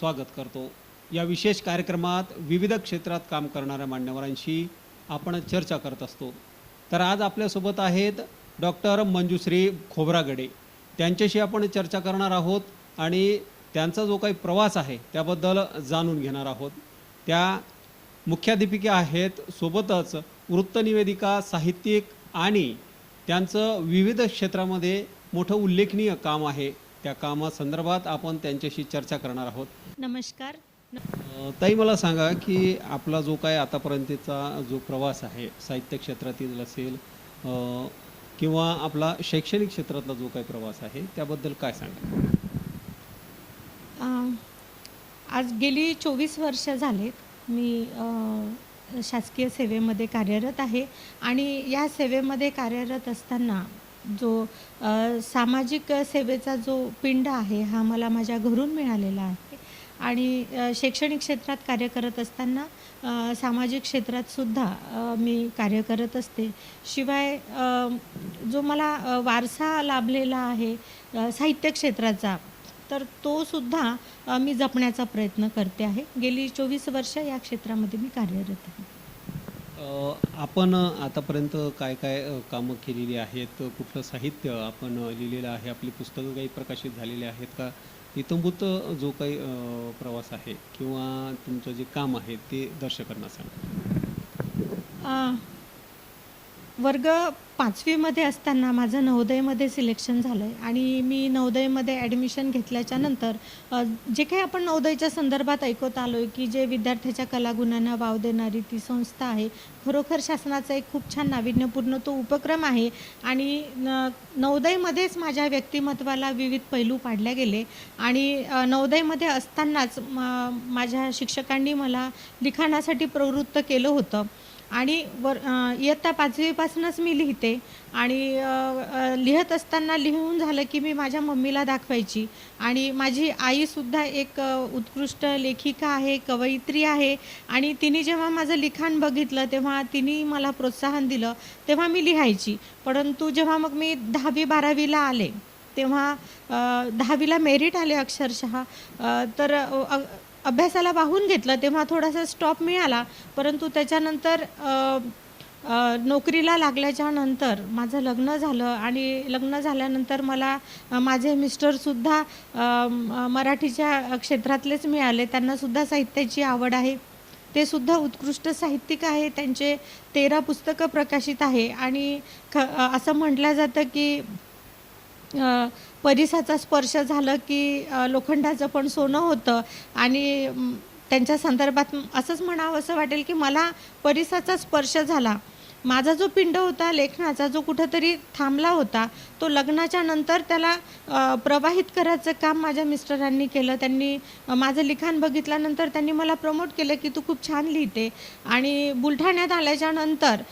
स्वागत करतो. या विशेष कार्यक्रमात विविध क्षेत्रात काम करणाऱ्या मान्यवरांशी आपण चर्चा करत असतो. तर आज आपल्यासोबत आहेत डॉक्टर मंजुश्री खोबरागडे. त्यांच्याशी आपण चर्चा करणार आहोत आणि त्यांचा जो काही प्रवास आहे त्याबद्दल जाणून घेणार आहोत. त्या मुख्याध्यापिका आहेत सोबतच वृत्तनिवेदिका साहित्यिक आणि त्यांचं विविध क्षेत्रामध्ये मोठं उल्लेखनीय काम आहे. त्या कामासंदर्भात आपण त्यांच्याशी चर्चा करणार आहोत. नमस्कार. ताई मला सांगा की आपला जो काय आतापर्यंतचा जो प्रवास आहे साहित्य क्षेत्रातील असेल किंवा आपला शैक्षणिक क्षेत्रातला जो काही प्रवास आहे त्याबद्दल काय सांगा? आज गेली चोवीस वर्ष झालेत मी शासकीय सेवेमध्ये कार्यरत आहे आणि या सेवेमध्ये कार्यरत असताना जो सामाजिक सेवेचा जो पिंड आहे हा मला माझ्या घरून मिळालेला आहे. आणि शैक्षणिक क्षेत्रात कार्य करत असताना सामाजिक क्षेत्रात सुद्धा मी कार्य करत असते. शिवाय जो मला वारसा लाभलेला आहे साहित्य क्षेत्राचा तर तो सुद्धा मी जपण्याचा प्रयत्न करते आहे. गेली चोवीस वर्ष या क्षेत्रामध्ये मी कार्यरत आहे. आपण आतापर्यंत काय काय कामं केलेली आहेत? कुठलं साहित्य आपण लिहिलेलं आहे? आपली पुस्तकं काही प्रकाशित झालेली आहेत का? इतंभूत जो काही प्रवास आहे किंवा तुमचं जे काम आहे ते दर्शकांना सांगा. वर्ग पाचवीमध्ये असताना माझं नवोदयमध्ये सिलेक्शन झालं आहे आणि मी नवोदयमध्ये ॲडमिशन घेतल्याच्या नंतर जे काही आपण नवोदयच्या संदर्भात ऐकत आलो आहे की जे विद्यार्थ्याच्या कलागुणांना वाव देणारी ती संस्था आहे खरोखर शासनाचा एक खूप छान नाविन्यपूर्ण तो उपक्रम आहे आणि न नवोदयमध्येच माझ्या व्यक्तिमत्वाला विविध पैलू पाडले गेले आणि नवोदयमध्ये असतानाच म- माझ्या शिक्षकांनी मला लिखाणासाठी प्रवृत्त केलं होतं. आणि वर इयत्ता पाचवीपासूनच मी लिहिते. आणि लिहत असताना लिहून झालं की मी माझ्या मम्मीला दाखवायची. आणि माझी आईसुद्धा एक उत्कृष्ट लेखिका आहे कवयित्री आहे. आणि तिने जेव्हा माझं लिखाण बघितलं तेव्हा तिने मला प्रोत्साहन दिलं तेव्हा मी लिहायची. परंतु जेव्हा मग मी दहावी बारावीला आले तेव्हा दहावीला मेरिट आले अक्षरशः. तर अभ्यासाला वाहून घेतलं तेव्हा थोडासा स्टॉप मिळाला. परंतु त्याच्यानंतर नोकरीला लागल्याच्या नंतर माझं लग्न झालं आणि लग्न झाल्यानंतर मला माझे मिस्टरसुद्धा मराठीच्या क्षेत्रातलेच मिळाले. त्यांनासुद्धा साहित्याची आवड आहे. ते सुद्धा उत्कृष्ट साहित्यिक आहे. त्यांचे तेरा पुस्तकं प्रकाशित आहे. आणि ख असं म्हटलं जातं की परिसाचा स्पर्श झालं की लोखंडाचं पण सोनं होतं. आणि त्यांच्या संदर्भात असंच म्हणावं असं वाटेल की मला परिसाचा स्पर्श झाला. माझा जो पिंड होता लेखनाचा जो कुठंतरी थांबला होता तो लग्नाच्या नंतर त्याला प्रवाहित करायचं काम माझ्या मिस्टरांनी केलं. त्यांनी माझं लिखाण बघितल्यानंतर त्यांनी मला प्रमोट केलं की तू खूप छान लिहिते. आणि बुलढाण्यात आल्याच्यानंतर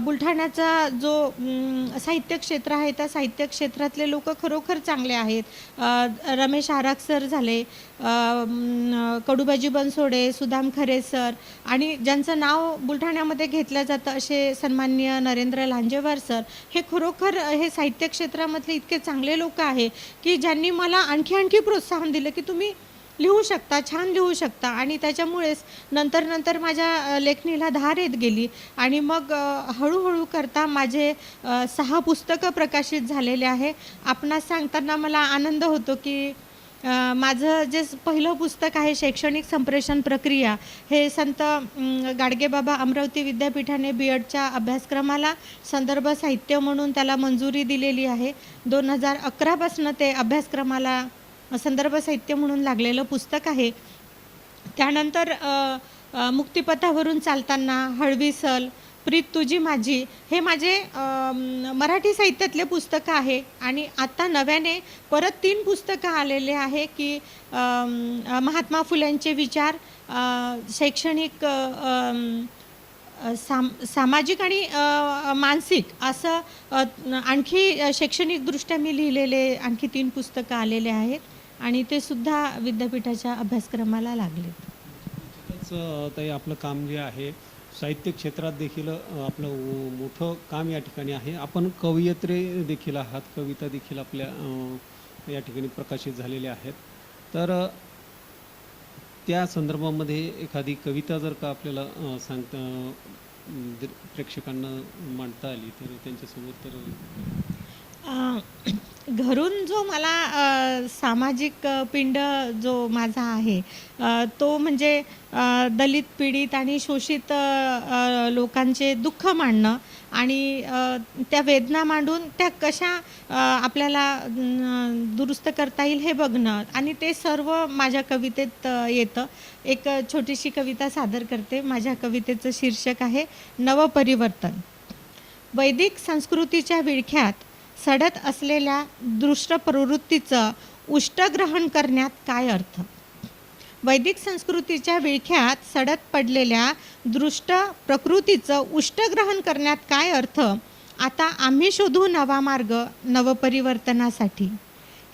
बुलढाण्याचा जो साहित्य क्षेत्र आहे त्या साहित्य क्षेत्रातले लोक खरोखर चांगले आहेत. रमेश आराख सर झाले कडूबाजी बनसोडे सुदाम खरे सर आणि ज्यांचं नाव बुलढाण्यामध्ये घेतलं जातं असे सन्माननीय नरेंद्र लांजेवार सर हे खरोखर हे साहित्य क्षेत्रामधले इतके चांगले लोक आहे की ज्यांनी मला आणखी आणखी प्रोत्साहन दिलं की तुम्ही लिहू शकता छान लिहू शकता आणि त्याच्यामुळेच नंतर नंतर माझ्या लेखणीला धार येत गेली आणि मग हळूहळू करता माझे सहा पुस्तकं प्रकाशित झालेले आहे. आपणास सांगताना मला आनंद होतो की माझं जे स- पहिलं पुस्तक आहे शैक्षणिक संप्रेषण प्रक्रिया हे संत गाडगेबाबा अमरावती विद्यापीठाने बी एडच्या अभ्यासक्रमाला संदर्भ साहित्य म्हणून त्याला मंजुरी दिलेली आहे. दोन हजार अकरापासनं ते अभ्यासक्रमाला संदर्भ साहित्य म्हणून लागलेलं पुस्तक आहे. त्यानंतर मुक्तिपथावरून चालताना हळवी सल प्रीत तुझी माझी. हे माझे मराठी साहित्यातले पुस्तकं आहे आणि आत्ता नव्याने परत तीन पुस्तकं आलेले आहे की महात्मा फुल्यांचे विचार शैक्षणिक साम सामाजिक आणि मानसिक असं आणखी शैक्षणिकदृष्ट्या मी लिहिलेले आणखी तीन पुस्तकं आलेले आहेत आणि ते सुद्धा विद्यापीठाच्या अभ्यासक्रमाला लागले ताई आपलं काम जे आहे साहित्य क्षेत्रात देखील आपलं मोठं काम या ठिकाणी आहे. आपण कवयित्री देखील आहात. कविता देखील आपल्या या ठिकाणी प्रकाशित झालेल्या आहेत. तर त्या संदर्भामध्ये एखादी कविता जर का आपल्याला सांगता प्रेक्षकांना मांडता आली तर त्यांच्यासोबत तर घरून जो मला सामाजिक पिंड जो माझा आहे तो म्हणजे दलित पीडित आणि शोषित लोकांचे दुःख मांडणं आणि त्या वेदना मांडून त्या कशा आपल्याला दुरुस्त करता येईल हे बघणं आणि ते सर्व माझ्या कवितेत येतं. एक छोटीशी कविता सादर करते. माझ्या कवितेचं शीर्षक आहे नवपरिवर्तन. वैदिक संस्कृतीच्या विळख्यात सडत असलेल्या दृष्ट प्रवृत्तीचं उष्टग्रहण करण्यात काय अर्थ? वैदिक संस्कृतीच्या विळख्यात सडत पडलेल्या दृष्ट प्रकृतीचं उष्टग्रहण करण्यात काय अर्थ? आता आम्ही शोधू नवा मार्ग नवपरिवर्तनासाठी.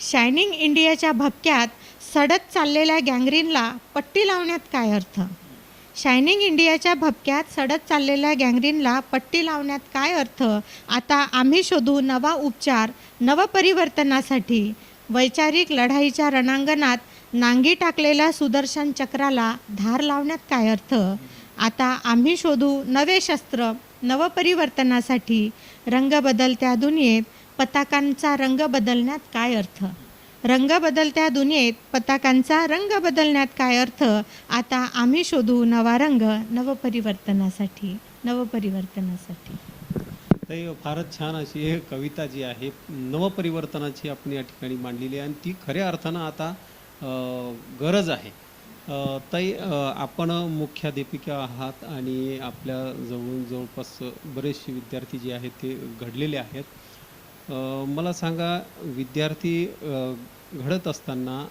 शायनिंग इंडियाच्या भपक्यात सडत चाललेल्या गँग्रीनला पट्टी लावण्यात काय अर्थ? शायनिंग इंडियाच्या भपक्यात सडत चाललेल्या गँग्रीनला पट्टी लावण्यात काय अर्थ? आता आम्ही शोधू नवा उपचार नवपरिवर्तनासाठी. वैचारिक लढाईच्या रणांगणात नांगी टाकलेल्या सुदर्शन चक्राला धार लावण्यात काय अर्थ? आता आम्ही शोधू नवे शस्त्र नवपरिवर्तनासाठी. रंग बदलत्या दुनियेत पताकांचा रंग बदलण्यात काय अर्थ? रंग बदलत्या दुनियेत पताकांचा रंग बदलण्यात काय अर्थ? आता आम्ही शोधू नवा रंग नवपरिवर्तनासाठी नवपरिवर्तनासाठी. तर फारच छान अशी कविता जी आहे नवपरिवर्तनाची आपण या ठिकाणी मांडलेली आहे. आणि ती खऱ्या अर्थानं आता गरज आहे. ताई आपण मुख्याध्यापिका आहात आणि आपल्या जवळून जवळपास बरेचसे विद्यार्थी जे आहेत ते घडलेले आहेत. मला सांगा विद्यार्थी घडत असताना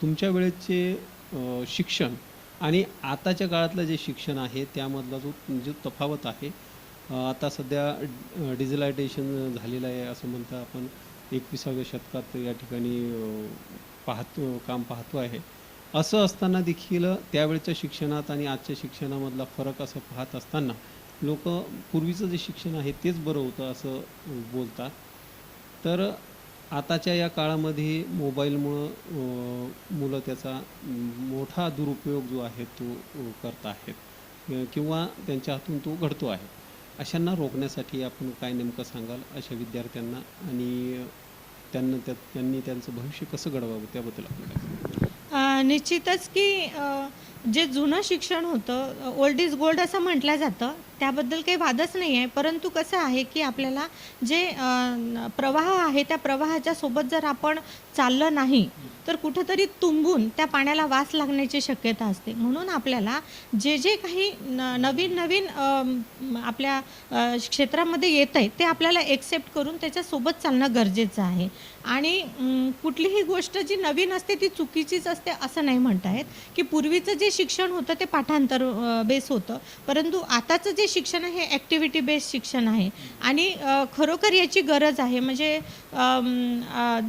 तुमच्या वेळेचे शिक्षण आणि आताच्या काळातलं जे शिक्षण आहे त्यामधला जो जो तफावत आहे आता सध्या डिजिटलायझेशन झालेलं आहे असं म्हणता आपण एकविसाव्या शतकात या ठिकाणी पाहतो काम पाहतो आहे. असं असताना देखील त्यावेळच्या शिक्षणात आणि आजच्या शिक्षणामधला फरक असं पाहत असताना लोक पूर्वीचं जे शिक्षण आहे तेच बरं होतं असं बोलतात. तर आताच्या या काळामध्ये मोबाईलमुळं मुलं त्याचा मोठा दुरुपयोग जो आहे तो करत आहेत. किंवा त्यांच्या हातून तो घडतो आहे. अशांना रोखण्यासाठी आपण काय नेमकं सांगाल अशा विद्यार्थ्यांना आणि त्यांना त्या त्यांनी त्यांचं भविष्य कसं घडवावं त्याबद्दल आपण निश्चितच की जे जुनं शिक्षण होतं ओल्ड इज गोल्ड असं म्हटलं जातं त्याबद्दल काही वादच नाही आहे. परंतु कसं आहे की आपल्याला जे प्रवाह आहे त्या प्रवाहाच्या सोबत जर आपण चाललं नाही तर कुठंतरी तुंबून त्या पाण्याला वास लागण्याची शक्यता असते. म्हणून आपल्याला जे जे काही न नवीन नवीन आपल्या क्षेत्रामध्ये येत आहे ते आपल्याला एक्सेप्ट करून त्याच्यासोबत चालणं गरजेचं आहे. आणि कुठलीही गोष्ट जी नवीन असते ती चुकीचीच असते असं नाही म्हणता येत की पूर्वीचं जे शिक्षण होतं ते पाठांतर बेस होतं. परंतु आताचं जे शिक्षण आहे हे ॲक्टिव्हिटी बेस्ड शिक्षण आहे. आणि खरोखर याची गरज आहे. म्हणजे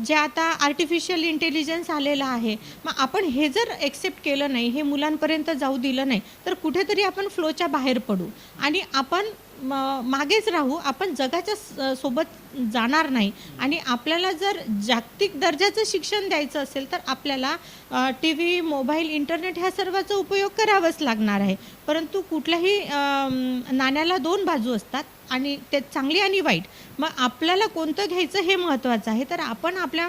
जे आता आर्टिफिशियल इंटेलिजन्स आलेला आहे. मग आपण हे जर एक्सेप्ट केलं नाही हे मुलांपर्यंत जाऊ दिलं नाही तर कुठेतरी आपण फ्लोच्या बाहेर पडू. आणि आपण म मागेच राहू आपण जगाच्या स- सोबत जाणार नाही. आणि आपल्याला जर जागतिक दर्जाचं शिक्षण द्यायचं असेल तर आपल्याला टी व्ही मोबाईल इंटरनेट ह्या सर्वाचा उपयोग करावाच लागणार आहे. परंतु कुठल्याही नाण्याला दोन बाजू असतात आणि ते चांगली आणि वाईट. मग आपल्याला कोणतं घ्यायचं हे महत्त्वाचं आहे. तर आपण आपल्या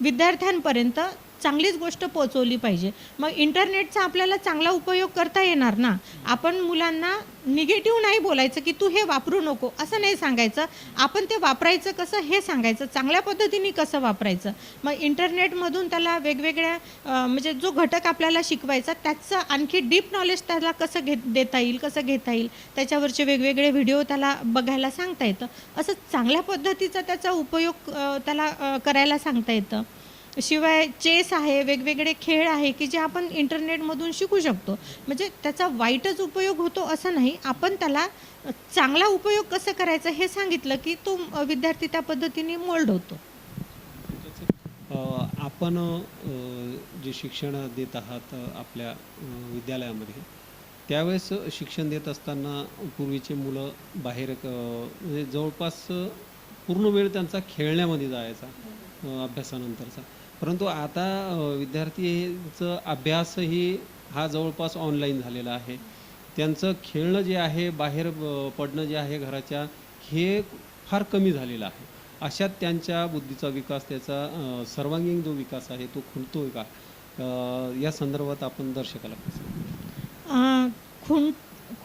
विद्यार्थ्यांपर्यंत चांगलीच गोष्ट पोचवली पाहिजे. मग इंटरनेटचा आपल्याला चांगला उपयोग करता येणार ना? आपण मुलांना निगेटिव्ह नाही बोलायचं की तू हे वापरू नको असं नाही सांगायचं. आपण ते वापरायचं कसं हे सांगायचं. चांगल्या पद्धतीने कसं वापरायचं? मग इंटरनेटमधून त्याला वेगवेगळ्या म्हणजे जो घटक आपल्याला शिकवायचा त्याचं आणखी डीप नॉलेज त्याला कसं घेत देता येईल कसं घेता येईल त्याच्यावरचे वेगवेगळे व्हिडिओ त्याला बघायला सांगता येतं. असं चांगल्या पद्धतीचा त्याचा उपयोग त्याला करायला सांगता येतं. शिवाय चेस आहे वेगवेगळे खेळ आहे की जे आपण इंटरनेटमधून शिकू शकतो. म्हणजे त्याचा वाईटच उपयोग होतो असं नाही. आपण त्याला चांगला उपयोग कसं करायचा हे सांगितलं की तो विद्यार्थी त्या पद्धतीने मोल्ड होतो. आपण जे शिक्षण देत आहात आपल्या विद्यालयामध्ये त्यावेळेस शिक्षण देत असताना पूर्वीचे मुलं बाहेर म्हणजे जवळपास पूर्ण वेळ त्यांचा खेळण्यामध्ये जायचा अभ्यासानंतरचा. परंतु आता विद्यार्थीचं अभ्यासही हा जवळपास ऑनलाईन झालेला आहे. त्यांचं खेळणं जे आहे बाहेर पडणं जे आहे घराच्या हे फार कमी झालेलं आहे. अशात त्यांच्या बुद्धीचा विकास त्याचा सर्वांगीण जो विकास आहे तो खुंटतोय का? या संदर्भात आपण दर्शकाला काय सांगाल?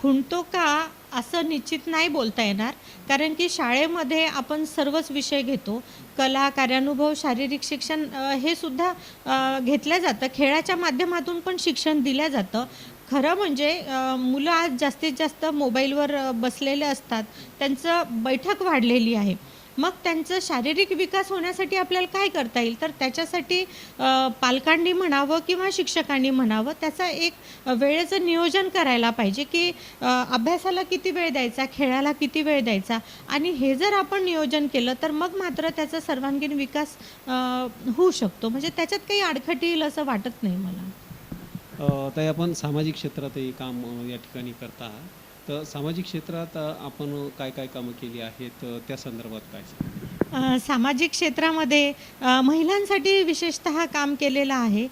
खुंटतो का असं निश्चित नाही बोलता येणार. कारण की शाळेमध्ये आपण सर्वच विषय घेतो. कला कार्यानुभव शारीरिक शिक्षण हे सुद्धा घेतलं जातं. खेळाच्या माध्यमातून पण शिक्षण दिलं जातं. खरं म्हणजे मुलं आज जास्तीत जास्त मोबाईलवर बसलेले असतात. त्यांचं बैठक वाढलेली आहे. मग त्यांचं शारीरिक विकास होण्यासाठी आपल्याला काय करता येईल? तर त्याच्यासाठी पालकांनी म्हणावं किंवा शिक्षकांनी म्हणावं त्याचा एक वेळेचं नियोजन करायला पाहिजे की अभ्यासाला किती वेळ द्यायचा खेळाला किती वेळ द्यायचा? आणि हे जर आपण नियोजन केलं तर मग मात्र त्याचा सर्वांगीण विकास होऊ शकतो. म्हणजे त्याच्यात काही अडखटी येईल असं वाटत नाही मला. ताई आपण सामाजिक क्षेत्रातही काम या ठिकाणी करता आहात. तर सामाजिक क्षेत्रात आपण काय काय कामं केली आहेत? त्या संदर्भात काय सामाजिक क्षेत्रामध्ये महिलांसाठी विशेषतः काम केलेलं आहे.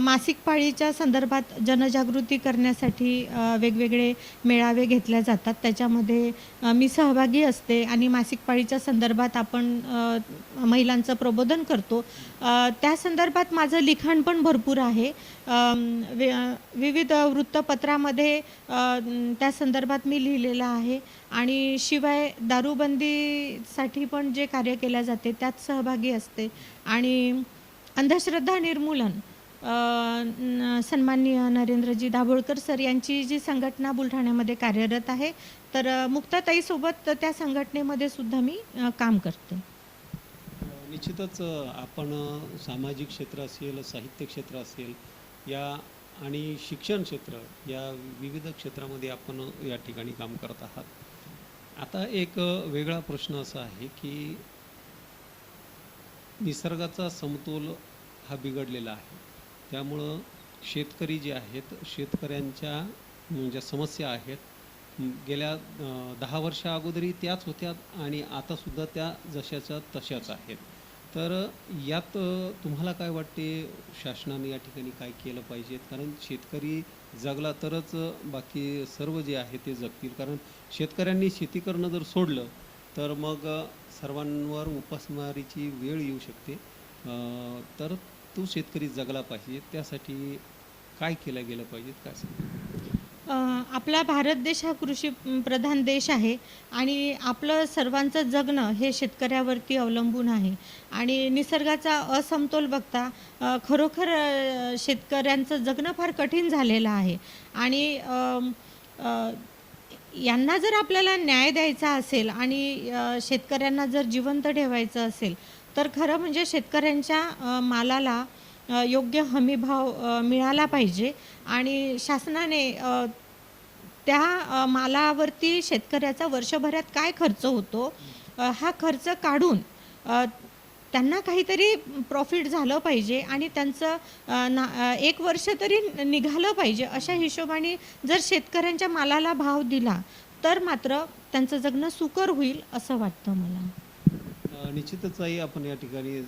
मासिक पाळीच्या संदर्भात जनजागृती करण्यासाठी वेगवेगळे मेळावे घेतल्या जातात. त्याच्यामध्ये मी सहभागी असते आणि मासिक पाळीच्या संदर्भात आपण महिलांचं प्रबोधन करतो. त्या संदर्भात माझं लिखाण पण भरपूर आहे. विविध वृत्तपत्रामध्ये त्या संदर्भात मी लिहिलेलं आहे. आणि शिवाय दारूबंदीसाठी पण जे कार्य केल्या जाते त्यात सहभागी असते. आणि अंधश्रद्धा निर्मूलन सन्माननीय नरेंद्रजी दाभोळकर सर यांची जी संघटना बुलढाण्यामध्ये कार्यरत आहे तर मुक्ताताईसोबत त्या संघटनेमध्ये सुद्धा मी काम करते. निश्चितच आपण सामाजिक क्षेत्र असेल साहित्य क्षेत्र असेल या आणि शिक्षण क्षेत्र या विविध क्षेत्रामध्ये आपण या ठिकाणी काम करत आहात. आता एक वेगळा प्रश्न असा आहे की निसर्गाचा समतोल हा बिघडलेला आहे. त्यामुळं शेतकरी जे आहेत शेतकऱ्यांच्या ज्या समस्या आहेत गेल्या दहा वर्षा अगोदरही त्याच होत्या आणि आतासुद्धा त्या जशाच्या तशाच आहेत. तर यात तुम्हाला काय वाटते शासनाने या ठिकाणी काय केलं पाहिजे? कारण शेतकरी जगला तरच बाकी सर्व जे आहे ते जगतील. कारण शेतकऱ्यांनी शेती करणं जर सोडलं तर मग सर्वांवर उपासमारीची वेळ येऊ शकते. तर तो शेतकरी जगला पाहिजे. त्यासाठी काय केलं गेलं पाहिजे? काय सांगा आपला भारत देश हा कृषी प्रधान देश आहे आणि आपलं सर्वांचं जगणं हे शेतकऱ्यावरती अवलंबून आहे. आणि निसर्गाचा असमतोल बघता खरोखर शेतकऱ्यांचं जगणं फार कठीण झालेलं आहे. आणि यांना जर आपल्याला न्याय द्यायचा असेल आणि शेतकऱ्यांना जर जिवंत ठेवायचं असेल तर खरं म्हणजे शेतकऱ्यांच्या मालाला योग्य हमीभाव मिळाला पाहिजे. आणि शासनाने त्या मालावरती शेतकऱ्याचा वर्षभरात काय खर्च होतो हा खर्च काढून त्यांना काहीतरी प्रॉफिट झालं पाहिजे आणि त्यांचं ना एक वर्ष तरी निघालं पाहिजे अशा हिशोबाने जर शेतकऱ्यांच्या मालाला भाव दिला तर मात्र त्यांचं जगणं सुकर होईल असं वाटतं मला. निश्चितच आई आपण या ठिकाणी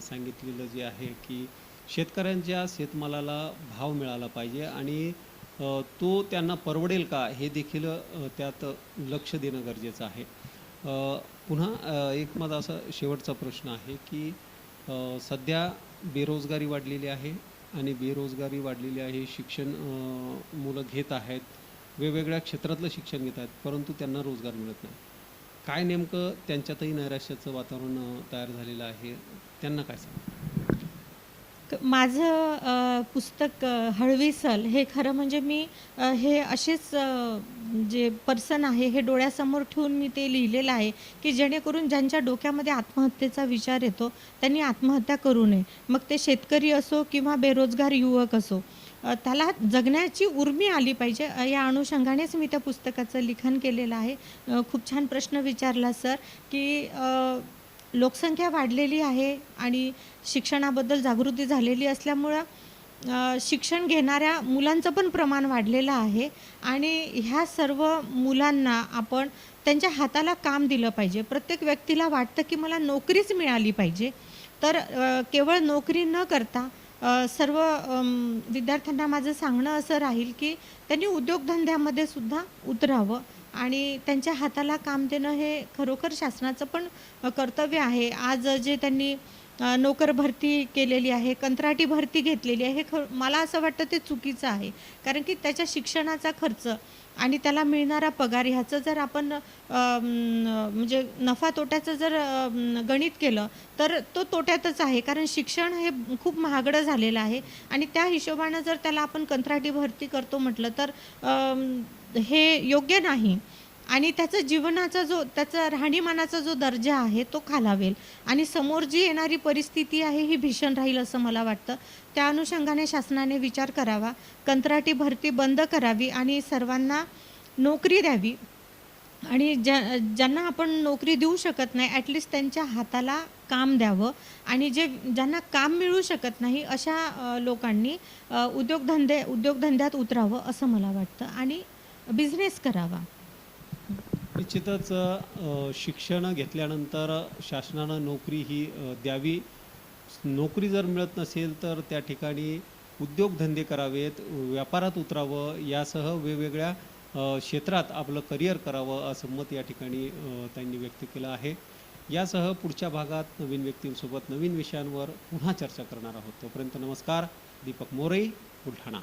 सांगितलेलं जे आहे की शेतकऱ्यांच्या शेतमालाला भाव मिळाला पाहिजे आणि तो त्यांना परवडेल का हे देखील त्यात लक्ष देणं गरजेचं आहे. पुन्हा एक माझा असा शेवटचा प्रश्न आहे की सध्या बेरोजगारी वाढलेली आहे आणि बेरोजगारी वाढलेली आहे शिक्षण मुलं घेत आहेत वेगवेगळ्या क्षेत्रातलं शिक्षण घेत आहेत परंतु त्यांना रोजगार मिळत नाही. काय नेमकं त्यांच्यातही नैराश्याचं वातावरण तयार झालेलं आहे? त्यांना काय सांगतो माझं पुस्तक हळवीसल हळवी सल हे खरं म्हणजे मी हे असेच जे पर्सन आहे हे डोळ्यासमोर ठेवून मी ते लिहिलेलं आहे की जेणेकरून ज्यांच्या डोक्यामध्ये आत्महत्येचा विचार येतो त्यांनी आत्महत्या करू नये. मग ते शेतकरी असो किंवा बेरोजगार युवक असो त्याला जगण्याची उर्मी आली पाहिजे. या अनुषंगानेच मी त्या पुस्तकाचं लिखाण केलेलं आहे. खूप छान प्रश्न विचारला सर की लोकसंख्या वाढलेली आहे आणि शिक्षणाबद्दल जागृती झालेली असल्यामुळं शिक्षण घेणाऱ्या मुलांचं पण प्रमाण वाढलेलं आहे आणि ह्या सर्व मुलांना आपण त्यांच्या हाताला काम दिलं पाहिजे. प्रत्येक व्यक्तीला वाटतं की मला नोकरीच मिळाली पाहिजे. तर केवळ नोकरी न करता सर्व विद्यार्थ्यांना माझं सांगणं असं राहील की त्यांनी उद्योगधंद्यामध्ये सुद्धा उतरावं. आणि त्यांच्या हाताला काम देणं हे खरोखर शासनाचं पण कर्तव्य आहे. आज जे त्यांनी नोकर भरती केलेली आहे कंत्राटी भरती घेतलेली आहे हे ख मला असं वाटतं ते चुकीचं आहे. कारण की त्याच्या शिक्षणाचा खर्च आणि त्याला मिळणारा पगार ह्याचं जर आपण म्हणजे नफा तोट्याचं जर गणित केलं तर तो तोट्यातच आहे. कारण शिक्षण हे खूप महागडं झालेलं आहे. आणि त्या हिशोबानं जर त्याला आपण कंत्राटी भरती करतो म्हटलं तर हे योग्य नाही. आणि त्याचं जीवनाचा जो त्याचा राहणीमानाचा जो दर्जा आहे तो खालावेल. आणि समोर जी येणारी परिस्थिती आहे ही भीषण राहील असं मला वाटतं. त्या अनुषंगाने शासनाने विचार करावा कंत्राटी भरती बंद करावी आणि सर्वांना नोकरी द्यावी. आणि ज्या ज्यांना आपण नोकरी देऊ शकत नाही ॲटलिस्ट त्यांच्या हाताला काम द्यावं. आणि जे ज्यांना काम मिळू शकत नाही अशा लोकांनी उद्योगधंदे उद्योगधंद्यात उतरावं असं मला वाटतं. आणि बिझनेस करावा. निश्चितच शिक्षण घेतल्यानंतर शासनानं नोकरी ही द्यावी. नोकरी जर मिळत नसेल तर त्या ठिकाणी उद्योगधंदे करावेत व्यापारात उतरावं यासह वेगवेगळ्या क्षेत्रात आपलं करिअर करावं असं मत या ठिकाणी त्यांनी व्यक्त केलं आहे. यासह पुढच्या भागात नवीन व्यक्तींसोबत नवीन विषयांवर पुन्हा चर्चा करणार आहोत. तोपर्यंत नमस्कार दीपक मोरे बुलढाणा.